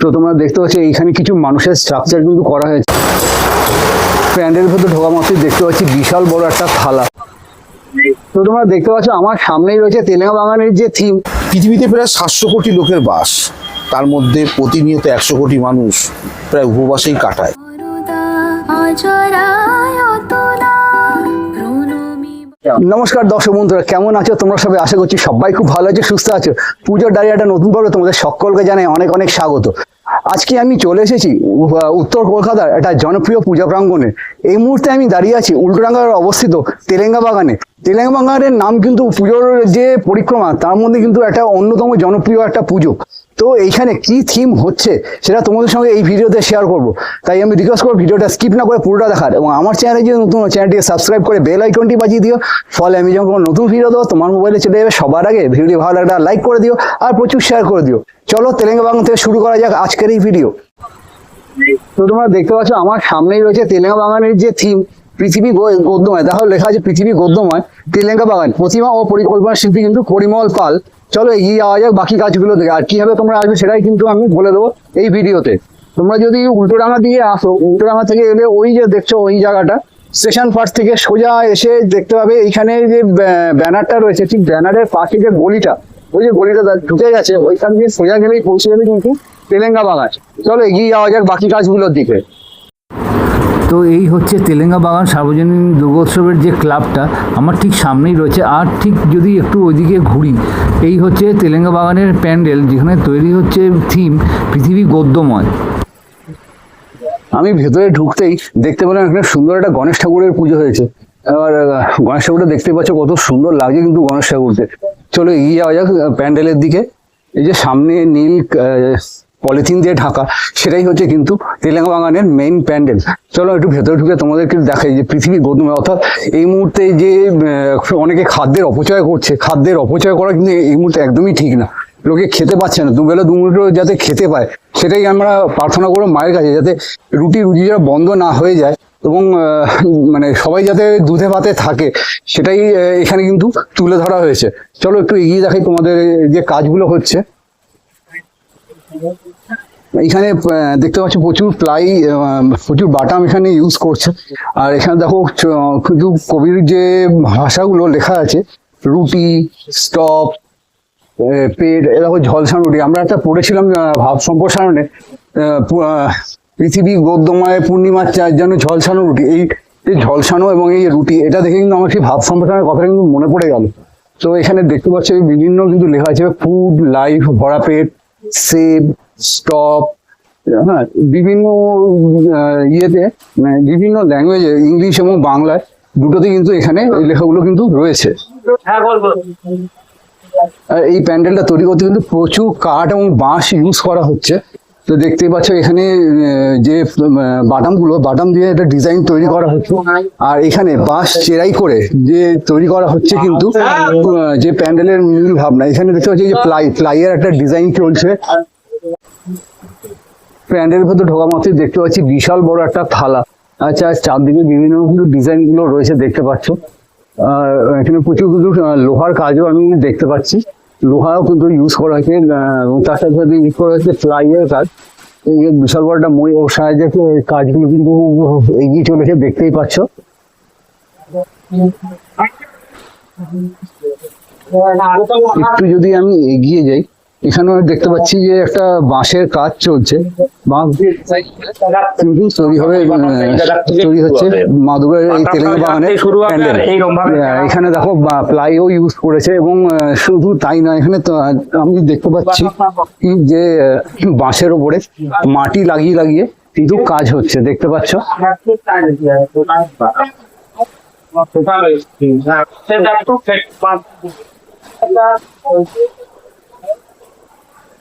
তো তোমরা দেখতে পাচ্ছ এইখানে কিছু মানুষের স্ট্রাকচার কিন্তু করা হয়েছে। প্যান্ডেল ভেতর ঢোকা মাত্রই দেখতে পাচ্ছি বিশাল বড় একটা থালা। তো তোমরা দেখতে পাচ্ছ আমার সামনেই রয়েছে তেলেঙ্গা বাগানের যে থিম পৃথিবীতে প্রায় সাতশো কোটি লোকের বাস। তার মধ্যে প্রতিনিয়ত একশো কোটি মানুষ প্রায় উপবাসেই কাটায়। নমস্কার দর্শক বন্ধুরা, কেমন আছো? তোমরা সবাই আশা করছি সবাই খুব ভালো আছে, সুস্থ আছো। পুজোর ডায়রিয়াটা নতুন তোমাদের সকলকে জানাই অনেক অনেক স্বাগত। আজকে আমি চলে এসেছি উত্তর কলকাতার একটা জনপ্রিয় পূজা প্রাঙ্গণে। এই মুহূর্তে আমি দাঁড়িয়ে আছি উল্টোডাঙ্গার অবস্থিত তেলেঙ্গা বাগানে। তেলেঙ্গা বাগানের নাম কিন্তু পুজোর যে পরিক্রমা, তার মধ্যে কিন্তু একটা অন্যতম জনপ্রিয় একটা পুজো। তো এইখানে কি থিম হচ্ছে সেটা তোমাদের সঙ্গে এই ভিডিওতে শেয়ার করব। তাই আমি রিকোয়েস্ট করব ভিডিওটা স্কিপ না করে পুরোটা দেখার এবং আমার চ্যানেলে যে নতুন চ্যানেলটিকে সাবস্ক্রাইব করে বেল আইকনটি বাজিয়ে দিও, ফলে আমি যখন কোনো নতুন ভিডিও দেবো, তোমার মোবাইলে চলে যাবে সবার আগে। ভিডিওটি ভালো লাগলে লাইক করে দিও আর প্রচুর শেয়ার করে দিও। চলো তেলেঙ্গা থেকে শুরু করা যাক আজকের এই ভিডিও তো তোমরা দেখতে পাচ্ছ আমার সামনেই রয়েছে তেলেঙ্গা বাগানের যে থিম পৃথিবী গদ্যময়। দেখো লেখা আছে পৃথিবী গদ্যময় তেলেঙ্গা বাগান, প্রতিমা ও পরিকল্পনা শিল্পী কিন্তু পরিমল পাল। চলো এগিয়ে যাওয়া যাক, বাকি কাজগুলো থেকে আর কীভাবে তোমরা আসবে সেটাই কিন্তু আমি বলে দেবো এই ভিডিওতে। তোমরা যদি উল্টোডাঙ্গা দিয়ে আসো, উল্টোডাঙ্গা থেকে এলে ওই যে দেখছ ওই জায়গাটা স্টেশন পার্ট থেকে সোজা এসে দেখতে পাবে এইখানে যে ব্যা- ব্যানারটা রয়েছে, ঠিক ব্যানারের পাশে যে গলিটা, ওই যে গলিটা ঢুকে গেছে, ওইখান দিয়ে সোজা গেলেই পৌঁছে যাবে কিন্তু তেলেঙ্গা বাগান চলো এগিয়ে যাওয়া যাক বাকি কাজগুলোর দিকে। তো এই হচ্ছে তেলেঙ্গা বাগান সার্বজনীন দুর্গোৎসবের যে ক্লাবটা, আমার ঠিক সামনেই রয়েছে। আর ঠিক যদি একটু ওইদিকে ঘুরি, এই হচ্ছে তেলেঙ্গা বাগানের প্যান্ডেল, যেখানে তৈরি হচ্ছে থিম পৃথিবী গদ্যময়। আমি ভেতরে ঢুকতেই দেখতে পেলাম এখানে সুন্দর একটা গণেশ ঠাকুরের পুজো হয়েছে। এবার গণেশ ঠাকুরটা দেখতে পাচ্ছ কত সুন্দর লাগছে কিন্তু গণেশ ঠাকুরকে। চলো এগিয়ে যাওয়া যাক প্যান্ডেলের দিকে। এই যে সামনে নীল পলিথিন দিয়ে ঢাকা, সেটাই হচ্ছে কিন্তু তেলেঙ্গা বাগানের মেইন প্যান্ডেল চলো একটু ভেতরে ঢুকে তোমাদেরকে দেখাই যে পৃথিবী গৌতমে অর্থাৎ এই মুহূর্তে যে অনেকে খাদ্যের অপচয় করছে, খাদ্যের অপচয় করা কিন্তু এই মুহূর্তে একদমই ঠিক না। লোকে খেতে পাচ্ছে না, দুবেলা দুমুঠো যাতে খেতে পায়, সেটাই আমরা প্রার্থনা করব মায়ের কাছে, যাতে রুটি রুটি যারা বন্ধ না হয়ে যায় এবং মানে সবাই যাতে দুধে ভাতে থাকে, সেটাই এখানে কিন্তু তুলে ধরা হয়েছে। চলো একটু এগিয়ে দেখাই তোমাদের যে কাজগুলো হচ্ছে। এখানে দেখতে পাচ্ছ প্রচুর প্লাই প্রচুর বাটাম এখানে ইউজ করছে। আর এখানে দেখো কিন্তু কবির যে ভাষাগুলো লেখা আছে, রুটি, স্টপ পেট, এ দেখো, ঝলসানো রুটি। আমরা একটা পড়েছিলাম ভাব সম্প্রসারণে পৃথিবী গদ্যময় পূর্ণিমার চার যেন ঝলসানো রুটি। এই এই ঝলসানো এবং এই রুটি, এটা দেখে কিন্তু আমার সেই ভাব সম্প্রসারণের কথা কিন্তু মনে পড়ে গেল। তো এখানে দেখতে পাচ্ছ, বিভিন্ন কিন্তু লেখা আছে, ফুড, লাইফ, ভরা পেট সেভ স্টপ হ্যাঁ বিভিন্ন ইয়েতে মানে বিভিন্ন ল্যাঙ্গুয়েজে ইংলিশ এবং বাংলায় দুটোতে কিন্তু এখানে এই লেখাগুলো কিন্তু রয়েছে। আর এই প্যান্ডেলটা তৈরি করতে কিন্তু প্রচুর কাঠ এবং বাঁশ ইউজ করা হচ্ছে। তো দেখতেই পাচ্ছ এখানে যে বাটামগুলো বাটাম দিয়ে একটা ডিজাইন তৈরি করা হচ্ছে। আর এখানে বাঁশ চেরাই করে যে তৈরি করা হচ্ছে কিন্তু যে প্যান্ডেলের মূল ভাবনা। এখানে দেখতে পাচ্ছি যে প্লাই প্লাইয়ের একটা ডিজাইন চলছে। প্যান্ডেলের ভেতর ঢোকা মাত্রই দেখতে পাচ্ছি বিশাল বড় একটা থালা। আচ্ছা চারদিকে বিভিন্ন ডিজাইনগুলো রয়েছে দেখতে পাচ্ছ। আর এখানে প্রচুর প্রচুর লোহার কাজও আমি দেখতে পাচ্ছি। লোহাও কিন্তু ইউজ করা হয়েছে এবং তার সাথে সাথে ইউজ করা হয়েছে ফ্লাইয়ের কাজ এই বিশাল বড় একটা মই ওর সাহায্যে কাজগুলো কিন্তু এগিয়ে চলেছে, দেখতেই পাচ্ছ। একটু যদি আমি এগিয়ে যাই এখানেও দেখতে পাচ্ছি যে একটা বাঁশের কাজ চলছে। বাঁশ দিয়ে কিন্তু তৈরি হবে তৈরি হচ্ছে মা এই তেলেঙ্গা বাগানের এখানে দেখো প্লাইও ইউজ করেছে এবং শুধু তাই নয় এখানে তো, আমি দেখতে পাচ্ছি যে বাঁশের ওপরে মাটি লাগিয়ে লাগিয়ে কিন্তু কাজ হচ্ছে দেখতে পাচ্ছ?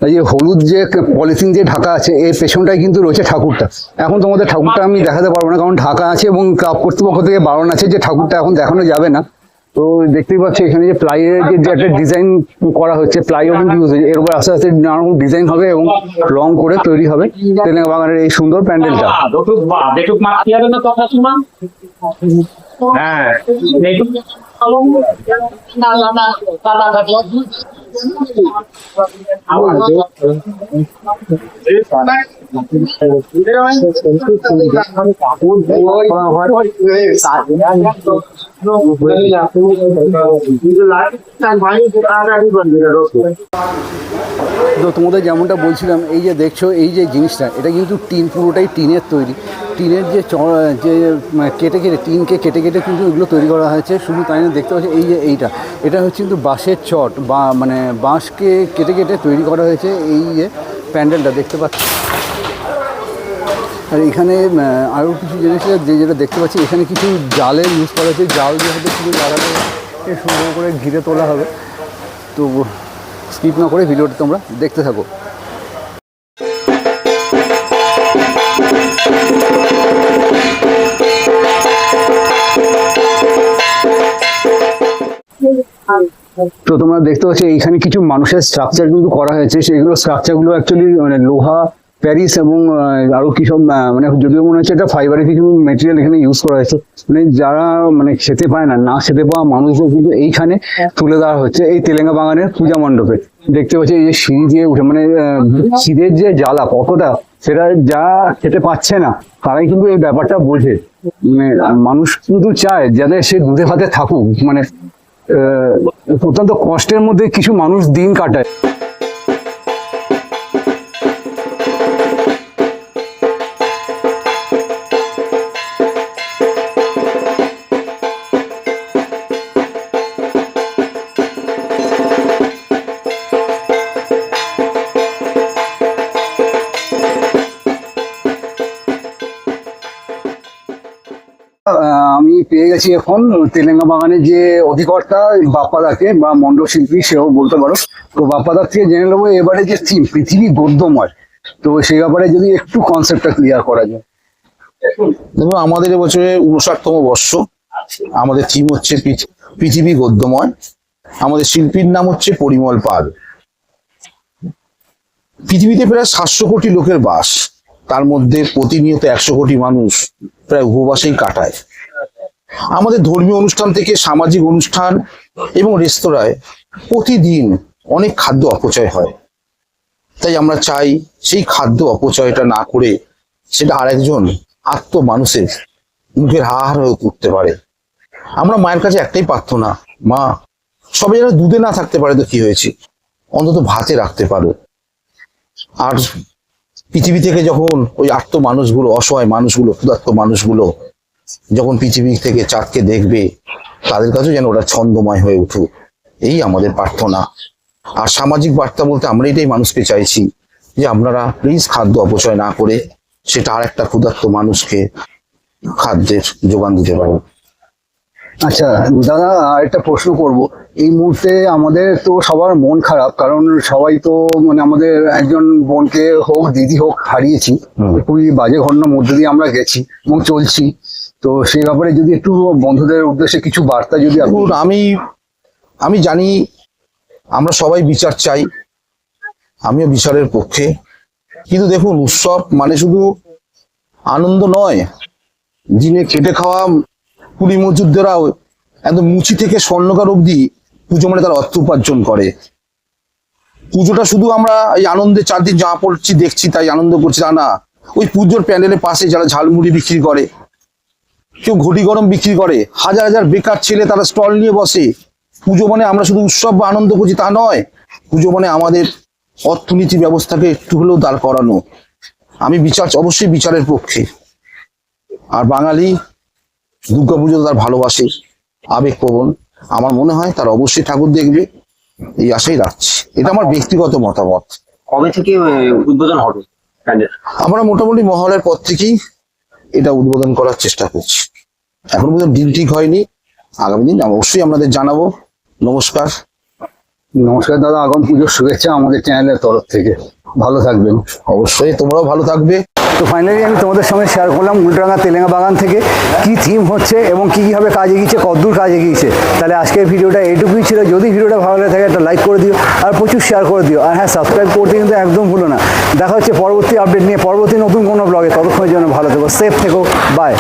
এই যে হলুদ যে পলিথিন দিয়ে ঢাকা আছে এর পেছনটাই কিন্তু রয়েছে ঠাকুরটা এখন তোমাদের ঠাকুরটা আমি দেখাতে পারব না কারণ ঢাকা আছে এবং ক্লাব কর্তৃপক্ষ থেকে বারণ আছে যে ঠাকুরটা এখন দেখানো যাবে না তো দেখতেই পাচ্ছ এখানে যে প্লাইয়ের যে যে একটা ডিজাইন করা হচ্ছে প্লাইও কিন্তু ইউজ হয়েছে এর উপর আস্তে আস্তে নানা রকম ডিজাইন হবে এবং রং করে তৈরি হবে তেলেঙ্গা বাগানের এই সুন্দর প্যান্ডেলটা দুটো বা যেটুক মারতে হবে না কথা শোনা হ্যাঁ তো তোমাদের যেমনটা বলছিলাম, এই যে দেখছ, এই যে জিনিসটা, এটা কিন্তু টিন, পুরোটাই টিনের তৈরি। টিনের যে যে মানে কেটে কেটে, টিনকে কেটে কেটে কিন্তু এগুলো তৈরি করা হয়েছে। শুধু তাই না, দেখতে পাচ্ছি, এই যে এইটা, এটা হচ্ছে কিন্তু বাঁশের চট, বা মানে বাঁশকে কেটে কেটে তৈরি করা হয়েছে এই যে প্যান্ডেলটা, দেখতে পাচ্ছি? আর এখানে আরও কিছু জিনিস যে যেটা দেখতে পাচ্ছি, এখানে কিছু জালের ইউজ করা হয়েছে। জাল দিয়ে হয়তো শুধু লাগানো সুন্দর করে ঘিরে তোলা হবে। তো স্কিপ না করে ভিডিওটা তোমরা দেখতে থাকো। তো তোমরা দেখতে পাচ্ছ এইখানে কিছু মানুষের স্ট্রাকচার কিন্তু করা হয়েছে। সেগুলো স্ট্রাকচারগুলো অ্যাকচুয়ালি মানে লোহা প্যারিস এবং আরও কি সব মানে যদিও মনে হচ্ছে এটা ফাইবারের কিছু মেটেরিয়াল এখানে ইউজ করা হয়েছে। মানে যারা মানে খেতে পায় না না খেতে পাওয়া মানুষদের কিন্তু এইখানে তুলে দেওয়া হচ্ছে এই তেলেঙ্গা বাগানের পূজা মণ্ডপে। দেখতে পাচ্ছি এই যে সিঁড়ি দিয়ে উঠে মানে খিদের যে জ্বালা কতটা সেটা যা খেতে পাচ্ছে না তারাই কিন্তু এই ব্যাপারটা বোঝে। মানে মানুষ কিন্তু চায় যাতে সে দুধে ভাতে থাকুক। মানে আহ, অত্যন্ত কষ্টের মধ্যে কিছু মানুষ দিন কাটায়। আমি পেয়ে গেছি এখন তেলেঙ্গা বাগানের যে অধিকর্তা বাপ্পাদাকে বা মন্ডল শিল্পী, সেও বলতে পারো। তো বাপ্পাদার থেকে জেনে নেব এবারে যে থিম, পৃথিবী গদ্যময়। তো সেই ব্যাপারে যদি একটু কনসেপ্টটা ক্লিয়ার করা যায়। দেখুন আমাদের এবছরে উনষাটতম বর্ষ। আমাদের থিম হচ্ছে পৃথিবী গদ্যময়। আমাদের শিল্পীর নাম হচ্ছে পরিমল পাল। পৃথিবীতে প্রায় সাতশো কোটি লোকের বাস। তার মধ্যে প্রতিনিয়ত একশো কোটি মানুষ প্রায় উপবাসেই কাটায়। আমাদের ধর্মীয় অনুষ্ঠান থেকে সামাজিক অনুষ্ঠান এবং রেস্তোরাঁয় প্রতিদিন অনেক খাদ্য অপচয় হয়। তাই আমরা চাই সেই খাদ্য অপচয়টা না করে সেটা আরেকজন আত্ম মানুষের মুখের হাহার হয়ে উঠতে পারে। আমরা মায়ের কাছে একটাই প্রার্থনা, মা, সবাই যেন দুধে না থাকতে পারে তো কি হয়েছে? অন্তত ভাতে রাখতে পারো। আর পৃথিবী থেকে যখন ওই আত্ম মানুষগুলো, অসহায় মানুষগুলো, ক্ষুধার্ত মানুষগুলো যখন পৃথিবী থেকে চাঁদকে দেখবে, তাদের কাছেও যেন ওটা ছন্দময় হয়ে উঠুক। এই আমাদের প্রার্থনা। আর সামাজিক বার্তা বলতে আমরা এটাই মানুষকে চাইছি যে আপনারা প্লিজ খাদ্য অপচয় না করে সেটা আর একটা ক্ষুধার্ত মানুষকে খাদ্যের যোগান দিতে পারো আচ্ছা দাদা আরেকটা প্রশ্ন করব। এই মুহূর্তে আমাদের তো সবার মন খারাপ কারণ সবাই তো মানে আমাদের একজন বোনকে হোক দিদি হোক হারিয়েছি। খুবই বাজে ঘটনার মধ্যে দিয়ে আমরা গেছি এবং চলছি। তো সেই ব্যাপারে যদি একটু বন্ধুদের উদ্দেশ্যে কিছু বার্তা যদি আমি আমি জানি আমরা সবাই বিচার চাই আমিও বিচারের পক্ষে। কিন্তু দেখুন উৎসব মানে শুধু আনন্দ নয় দিনে খেটে খাওয়া কুলি মজুরদেরাও একদম মুচি থেকে স্বর্ণকার অবধি পুজো মানে তারা অর্থ উপার্জন করে। পুজোটা শুধু আমরা এই আনন্দে চার দিন জামা পড়ছি, দেখছি, তাই আনন্দ করছি। তা না, ওই পুজোর প্যান্ডেলের পাশে যারা ঝালমুড়ি বিক্রি করে, কেউ ঘটি গরম বিক্রি করে, হাজার হাজার বেকার ছেলে তারা স্টল নিয়ে বসে। পুজো মানে আমরা শুধু উৎসব বা আনন্দ করছি তা নয়, পুজো মানে আমাদের অর্থনীতি ব্যবস্থাকে একটু হলেও দাঁড় করানো। আমি বিচার, অবশ্যই বিচারের পক্ষে। আর বাঙালি দুর্গাপুজো তার ভালোবাসে আবেগপ্রবণ আমার মনে হয় তার অবশ্যই ঠাকুর দেখবে এই আশাই রাখছি। এটা আমার ব্যক্তিগত মতামত। কবে থেকে উদ্বোধন হবে আমরা মোটামুটি মহলের পর থেকেই এটা উদ্বোধন করার চেষ্টা করছি। এখন পর্যন্ত দিন ঠিক হয়নি আগামী দিন অবশ্যই আপনাদের জানাব। নমস্কার। নমস্কার দাদা আগাম পুজোর শুভেচ্ছা আমাদের চ্যানেলের তরফ থেকে। ভালো থাকবেন। অবশ্যই তোমরাও ভালো থাকবে। তো ফাইনালি আমি তোমাদের সঙ্গে শেয়ার করলাম উল্টাডাঙ্গা তেলেঙ্গা বাগান থেকে কি থিম হচ্ছে এবং কি কীভাবে কাজ এগিয়েছে, কতদূর কাজ এগিয়েছে। তাহলে আজকের ভিডিওটা এইটুকুই ছিল। যদি ভিডিওটা ভালো লাগে থাকে একটা লাইক করে দিও আর প্রচুর শেয়ার করে দিও। আর হ্যাঁ সাবস্ক্রাইব করতে কিন্তু একদম ভুলো না। দেখা হচ্ছে পরবর্তী আপডেট নিয়ে পরবর্তী নতুন কোনো ব্লগে ততক্ষণের জন্য ভালো থেকো সেফ থেকো বাই